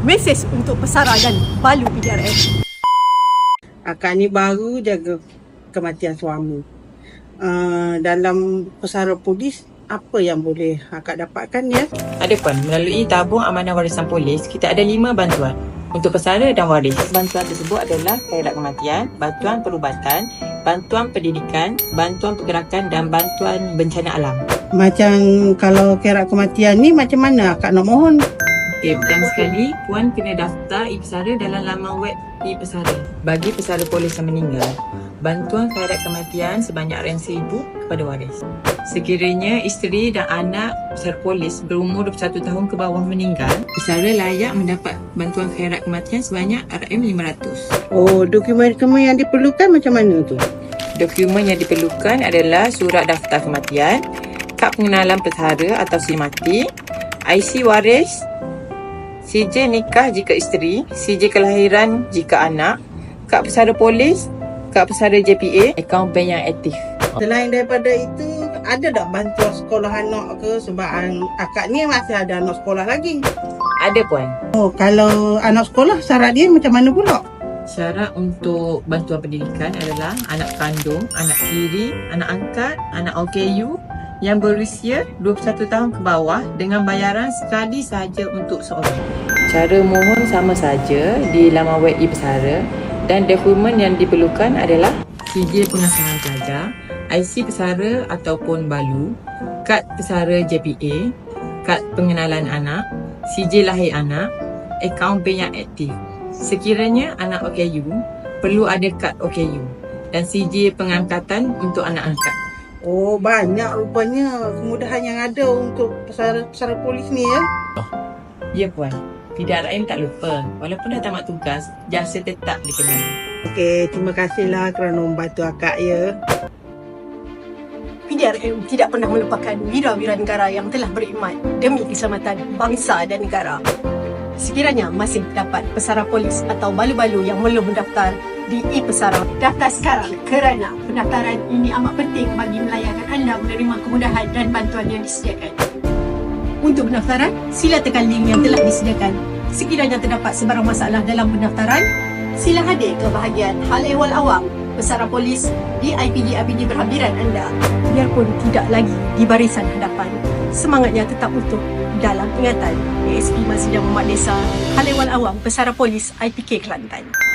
Mesej untuk pesara dan balu PDRM. Akak ni baru jaga kematian suami. Uh, dalam pesara polis, apa yang boleh akak dapatkan ya? Adapun melalui tabung amanah warisan polis, kita ada lima bantuan untuk pesara dan waris. Bantuan tersebut adalah khairat kematian, bantuan perubatan, bantuan pendidikan, bantuan pergerakan dan bantuan bencana alam. Macam kalau kerak kematian ni macam mana akak nak mohon? Okey, pertama sekali, Puan kena daftar e-pesara dalam laman web e-pesara. Bagi pesara polis yang meninggal, bantuan khairat kematian sebanyak RM1,000 kepada waris. Sekiranya isteri dan anak pesara polis berumur 21 tahun ke bawah meninggal, pesara layak mendapat bantuan khairat kematian sebanyak RM500. Oh, dokumen-dokumen yang diperlukan macam mana tu? Dokumen yang diperlukan adalah surat daftar kematian, kad pengenalan pesara atau sil mati, IC waris, CJ nikah jika isteri, CJ kelahiran jika anak, kad pesara polis, kad pesara JPA, akaun bank yang aktif. Selain daripada itu, ada tak bantuan sekolah anak ke? Sebab an- akak ni masih ada anak sekolah lagi. Ada puan. Oh, kalau anak sekolah, syarat dia macam mana pula? Syarat untuk bantuan pendidikan adalah anak kandung, anak tiri, anak angkat, anak OKU yang berusia 21 tahun ke bawah dengan bayaran sekali sahaja untuk seorang. Cara mohon sama saja di laman web e-pesara dan dokumen yang diperlukan adalah CJ pengasahan pelajar, IC pesara ataupun balu, kad pesara JPA, kad pengenalan anak, CJ lahir anak, akaun bank yang aktif. Sekiranya anak OKU, perlu ada kad OKU dan CJ pengangkatan untuk anak angkat. Oh, banyak rupanya kemudahan yang ada untuk pesara-pesara polis ni ya. Ya puan, PDRM tak lupa. Walaupun dah tamat tugas, jasa tetap dikenal. Okey, terima kasihlah kerana membantu akak ya. PDRM tidak pernah melupakan wira-wira negara yang telah berimat demi keselamatan bangsa dan negara. Sekiranya masih dapat pesara polis atau balu-balu yang belum mendaftar di e-pesara, daftar sekarang kerana pendaftaran ini amat penting bagi melayarkan anda menerima kemudahan dan bantuan yang disediakan. Untuk pendaftaran, sila tekan link yang telah disediakan. Sekiranya terdapat sebarang masalah dalam pendaftaran, sila hadir ke bahagian hal ehwal awam pesara polis di IPD-IPD berhampiran anda. Biarpun tidak lagi di barisan hadapan, semangatnya tetap utuh dalam ingatan ASP Masjid Muhammad Desa Hal Ehwal Awam Pesara Polis IPK Kelantan.